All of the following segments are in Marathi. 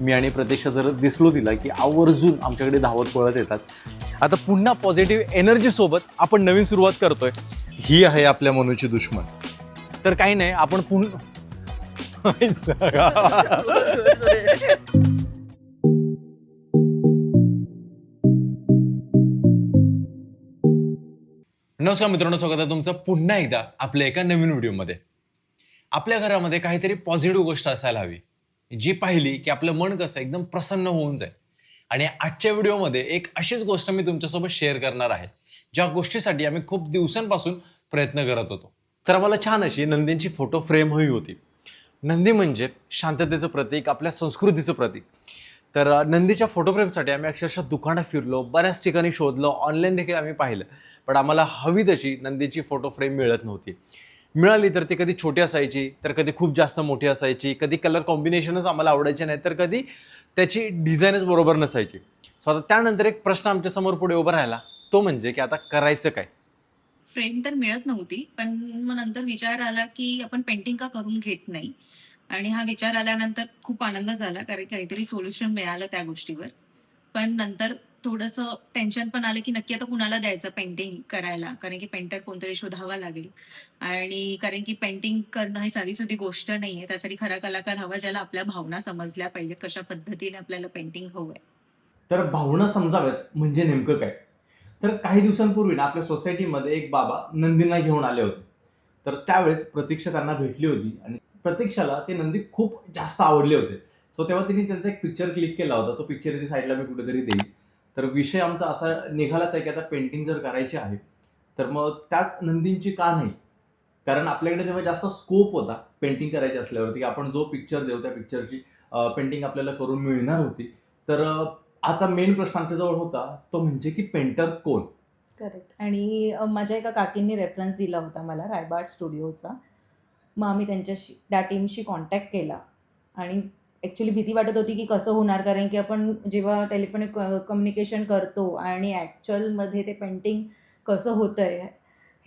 मी आणि प्रतीक्षा जर दिसलो तिला की आवर्जून आमच्याकडे धावत पळत येतात. आता पुन्हा पॉझिटिव्ह एनर्जी सोबत आपण नवीन सुरुवात करतोय. ही आहे आपल्या मनूची दुश्मन. तर काही नाही आपण पुन्हा नमस्कार मित्रांनो स्वागत आहे तुमचं पुन्हा एकदा आपल्या एका नवीन व्हिडिओमध्ये आपल्या घरामध्ये काहीतरी पॉझिटिव्ह गोष्ट असायला हवी. जी पाहिली की आपलं मन कसं एकदम प्रसन्न होऊन जाईल. आणि आजच्या व्हिडिओमध्ये एक अशीच गोष्ट मी तुमच्यासोबत शेअर करणार आहे ज्या गोष्टीसाठी आम्ही खूप दिवसांपासून प्रयत्न करत होतो. तर आम्हाला छान अशी नंदींची फोटो फ्रेम हवी होती. नंदी म्हणजे शांततेचं प्रतीक आपल्या संस्कृतीचं प्रतीक. तर नंदीच्या फोटो फ्रेमसाठी आम्ही अक्षरशः दुकानात फिरलो बऱ्याच ठिकाणी शोधलो ऑनलाईन देखील आम्ही पाहिलं. पण आम्हाला हवी तशी नंदीची फोटो फ्रेम मिळत नव्हती. मिळाली तर ती कधी छोटी असायची तर कधी खूप जास्त मोठी असायची कधी कलर कॉम्बिनेशनच आम्हाला आवडायचे नाही तर कधी त्याची डिझाईनच बरोबर नसायची. सो आता त्यानंतर एक प्रश्न आमच्यासमोर पुढे उभा राहिला तो म्हणजे की आता करायचं काय? फ्रेम तर मिळत नव्हती पण मग नंतर विचार आला की आपण पेंटिंग का करून घेत नाही? आणि हा विचार आल्यानंतर खूप आनंद झाला कारण काहीतरी सोल्युशन मिळालं त्या गोष्टीवर. पण नंतर थोडस टेन्शन पण आलं की नक्की आता कुणाला द्यायचं पेंटिंग करायला? कारण की पेंटर कोणतरी शोधावा लागेल. आणि कारण की पेंटिंग करणं ही साधी सुधी गोष्ट नाहीये. त्यासाठी खरा कलाकार हवा ज्याला आपल्या भावना समजल्या पाहिजेत कशा पद्धतीने आपल्याला पेंटिंग हवंय. तर भावना समजाव्यात म्हणजे नेमकं काय? तर काही दिवसांपूर्वी ना आपल्या सोसायटीमध्ये एक बाबा नंदींना घेऊन आले होते. तर त्यावेळेस प्रतीक्षा त्यांना भेटली होती आणि प्रतीक्षाला ते नंदी खूप जास्त आवडले होते. सो तेव्हा तिने त्यांचा एक पिक्चर क्लिक केला होता. तो पिक्चर इथे साईडला मी कुठेतरी देईल तर विषय आमचा असा निघालाच आहे की आता पेंटिंग जर करायची आहे तर मग त्याच नंदींची का नाही? कारण आपल्याकडे तेव्हा जास्त स्कोप होता पेंटिंग करायची असल्यावरती. की आपण जो पिक्चर देऊ त्या पिक्चरची पेंटिंग आपल्याला करून मिळणार होती. तर आता मेन प्रश्न आमच्याजवळ होता तो म्हणजे की पेंटर कोण? करेक्ट आणि माझ्या एका काकींनी रेफरन्स दिला होता मला रायबार्ड स्टुडिओचा. मग आम्ही त्यांच्याशी त्या टीमशी कॉन्टॅक्ट केला. आणि ॲक्च्युली भीती वाटत होती की कसं होणार? कारण की आपण जेव्हा टेलिफोनिक कम्युनिकेशन करतो आणि ॲक्च्युअलमध्ये ते पेंटिंग कसं होतं आहे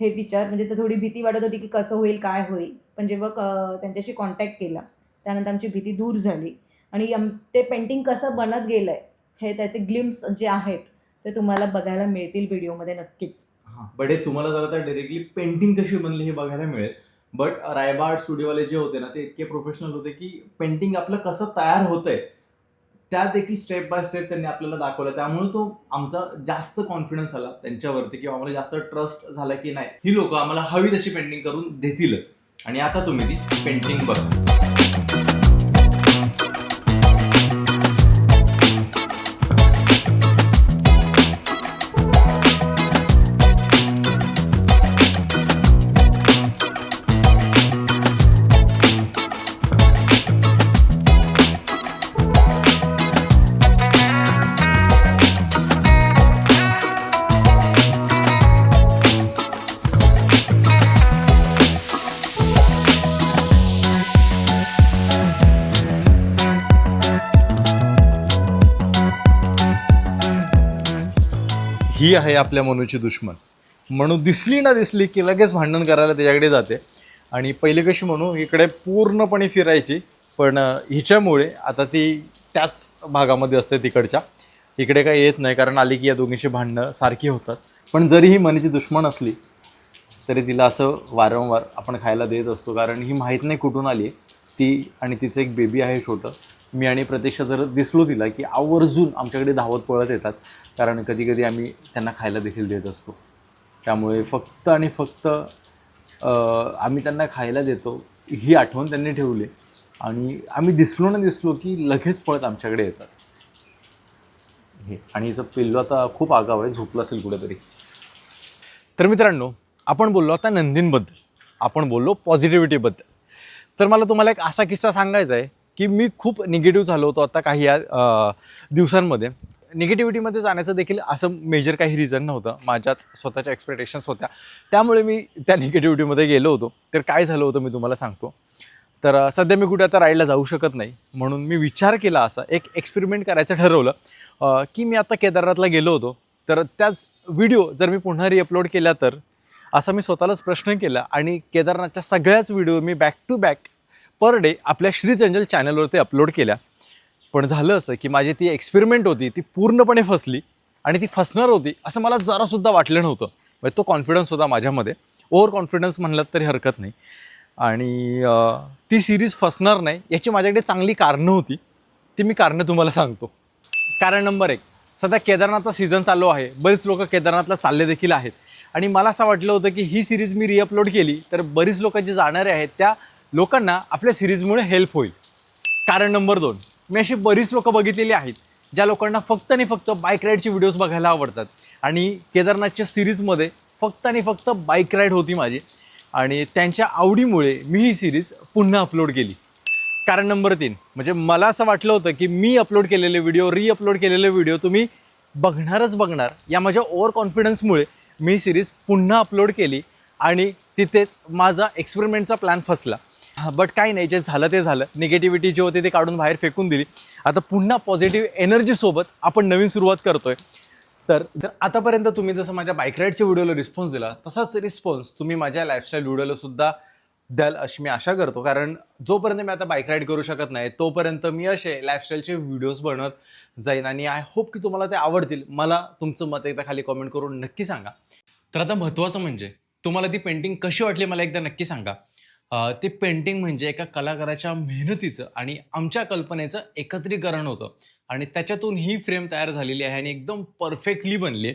हे विचार म्हणजे तर थोडी भीती वाटत होती की कसं होईल काय होईल. पण जेव्हा क त्यांच्याशी कॉन्टॅक्ट केला त्यानंतर आमची भीती दूर झाली. आणि आम ते पेंटिंग कसं बनत गेलं आहे हे त्याचे ग्लिम्स जे आहेत ते तुम्हाला बघायला मिळतील व्हिडिओमध्ये नक्कीच. बट तुम्हाला जरा तर डायरेक्टली पेंटिंग कशी बनली हे बघायला मिळेल. बट रायबार्ड स्टुडिओवाले जे होते ना ते इतके प्रोफेशनल होते की पेंटिंग आपलं कसं तयार होतंय त्या देखील स्टेप बाय स्टेप त्यांनी आपल्याला दाखवलं. त्यामुळे तो आमचा जास्त कॉन्फिडन्स आला त्यांच्यावरती किंवा आम्हाला जास्त ट्रस्ट झाला की नाही ही लोक आम्हाला हवी तशी पेंटिंग करून देतीलच. आणि आता तुम्ही ती पेंटिंग बघा. ही आहे आपल्या मनूची दुश्मन. म्हणू दिसली ना दिसली की लगेच भांडण करायला त्याच्याकडे जाते. आणि पहिले कशी म्हणू इकडे पूर्णपणे फिरायची पण हिच्यामुळे आता ती त्याच भागामध्ये असते तिकडच्या. इकडे काही येत नाही कारण आली की या दोघींची भांडणं सारखी होतात. पण जरी ही मनीची दुश्मन असली तरी तिला असं वारंवार आपण खायला देत असतो कारण ही माहीत नाही कुठून आली ती आणि तिचं एक बेबी आहे छोटं. मी आणि प्रतीक्षा जर दिसलो तिला की आवर्जून आमच्याकडे धावत पळत येतात कारण कधी कधी आम्ही त्यांना खायला देखील देत असतो. त्यामुळे फक्त आणि फक्त आम्ही त्यांना खायला देतो ही आठवण त्यांनी ठेवली. आणि आम्ही दिसलो ना दिसलो की लगेच पळत आमच्याकडे येतात. हे आणि हिचं पिल्लू आता खूप आगाव आहे झोपलं असेल कुठेतरी. तर मित्रांनो आपण बोललो आता नंदींबद्दल. आपण बोललो पॉझिटिव्हिटीबद्दल. तर मला तुम्हाला एक असा किस्सा सांगायचा आहे की मी खूप निगेटिव्ह झालो होतो आता काही या दिवसांमध्ये. निगेटिव्हिटीमध्ये जाण्याचं देखील असं मेजर काही रिझन नव्हतं. माझ्याच स्वतःच्या एक्सपेक्टेशन्स होत्या. त्यामुळे मी त्या निगेटिव्हिटीमध्ये गेलो होतो. तर काय झालं होतं मी तुम्हाला सांगतो. तर सध्या मी कुठे आता राईडला जाऊ शकत नाही. म्हणून मी विचार केला असा एक एक्सपेरिमेंट करायचं ठरवलं की मी आता केदारनाथला गेलो होतो. तर त्याच व्हिडिओ जर मी पुन्हा रिअपलोड केला तर असा मी स्वतःलाच प्रश्न केला आणि केदारनाथच्या सगळ्याच video me back to back per day आपल्या श्रीचंजल चॅनलवरती अपलोड केल्या. पण झालं असं की माझी ती एक्सपेरिमेंट होती ती पूर्णपणे फसली आणि ती फसणार होती असं मला जरासुद्धा वाटलं नव्हतं. म्हणजे तो कॉन्फिडन्स होता माझ्यामध्ये. ओव्हर कॉन्फिडन्स म्हणलं तरी हरकत नाही. आणि ती सिरीज फसणार नाही याची माझ्याकडे चांगली कारणं होती. ती मी कारणं तुम्हाला सांगतो. कारण नंबर एक सध्या केदारनाथचा सीझन चालू आहे. बरीच लोक केदारनाथला चालले देखील आहेत. आणि मला असं वाटलं होतं की ही सिरीज मी रिअपलोड केली तर बरीच लोक जे जाणारे आहेत त्या लोकांना आपल्या सिरीजमुळे हेल्प होईल. कारण नंबर दोन मी अशी बरीच लोकं बघितलेली आहेत ज्या लोकांना फक्त आणि फक्त बाईक राईडचे व्हिडिओज बघायला आवडतात. आणि केदारनाथच्या सिरीजमध्ये फक्त आणि फक्त बाईक राईड होती माझी. आणि त्यांच्या आवडीमुळे मी ही सिरीज पुन्हा अपलोड केली. कारण नंबर तीन म्हणजे मला असं वाटलं होतं की मी अपलोड केलेले व्हिडिओ री अपलोड केलेले व्हिडिओ तुम्ही बघणारच बघणार. या माझ्या ओव्हर कॉन्फिडन्समुळे मी सिरीज पुन्हा अपलोड केली आणि तिथेच माझा एक्सपेरिमेंटचा प्लॅन फसला. बट काही नाही जे झालं ते झालं. निगेटिव्हिटी जी होती ते काढून बाहेर फेकून दिली. आता पुन्हा पॉझिटिव्ह एनर्जीसोबत आपण नवीन सुरुवात करतोय. तर जर आतापर्यंत तुम्ही जसं माझ्या बाईक राईडच्या व्हिडिओला रिस्पॉन्स दिला तसाच रिस्पॉन्स तुम्ही माझ्या लाईफस्टाईल व्हिडिओला सुद्धा द्याल अशी मी आशा करतो. कारण जोपर्यंत मी आता बाईक राईड करू शकत नाही तोपर्यंत मी असे लाईफस्टाईलचे व्हिडिओज बनवत जाईन. आणि आय होप की तुम्हाला ते आवडतील. मला तुमचं मत एकदा खाली कॉमेंट करून नक्की सांगा. तर आता महत्त्वाचं म्हणजे तुम्हाला ती पेंटिंग कशी वाटली मला एकदा नक्की सांगा. ते पेंटिंग म्हणजे एका कलाकाराच्या मेहनतीचं आणि आमच्या कल्पनेचं एकत्रीकरण होतं. आणि त्याच्यातून ही फ्रेम तयार झालेली आहे आणि एकदम परफेक्टली बनली.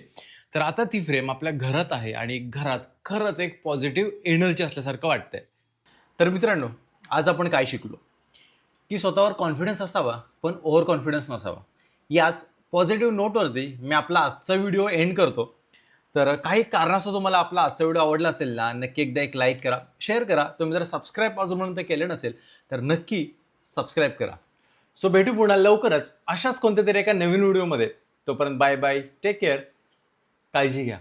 तर आता ती फ्रेम आपल्या घरात आहे आणि घरात खरंच एक पॉझिटिव्ह एनर्जी असल्यासारखं वाटतंय. तर मित्रांनो आज आपण काय शिकलो? की स्वतःवर कॉन्फिडन्स असावा पण ओव्हर कॉन्फिडन्स नसावा. याच पॉझिटिव्ह नोटवरती मी आपला आजचा व्हिडिओ एंड करतो. तर काही कारणास्तव तुम्हाला आपला आजचा व्हिडिओ आवडला असेल ना नक्की एकदा एक लाईक करा शेअर करा. तुम्ही जर सबस्क्राईब अजूनपर्यंत केले नसेल तर नक्की सबस्क्राईब करा. सो भेटू पुन्हा लवकरच अशाच कोणत्या तरी एका नवीन व्हिडिओमध्ये. तोपर्यंत बाय बाय टेक केअर काळजी घ्या.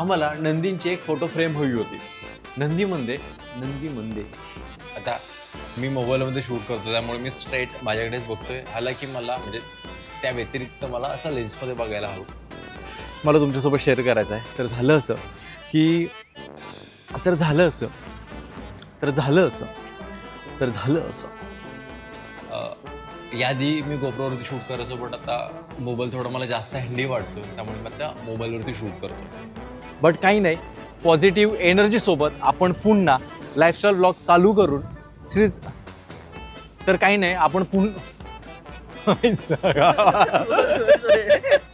आम्हाला नंदींची एक फोटो फ्रेम हवी होती. नंदीमध्ये नंदीमध्ये आता मी मोबाईलमध्ये शूट करतो त्यामुळे मी स्ट्रेट माझ्याकडेच बघतोय. हालाकी मला म्हणजे त्या व्यतिरिक्त मला असं लेन्समध्ये बघायला हवं. मला तुमच्यासोबत शेअर करायचं आहे. तर झालं असं की तर झालं असं तर झालं असं तर झालं असं. अं, याआधी मी गोप्रोवरती शूट करायचो बट आता मोबाईल थोडा मला जास्त हँडी वाटतो त्यामुळे मी आता मोबाईलवरती शूट करतो बट काही नाही. पॉझिटिव्ह एनर्जीसोबत आपण पुन्हा लाईफस्टाईल ब्लॉग चालू करून श्रीज तर काही नाही आपण पुन्हा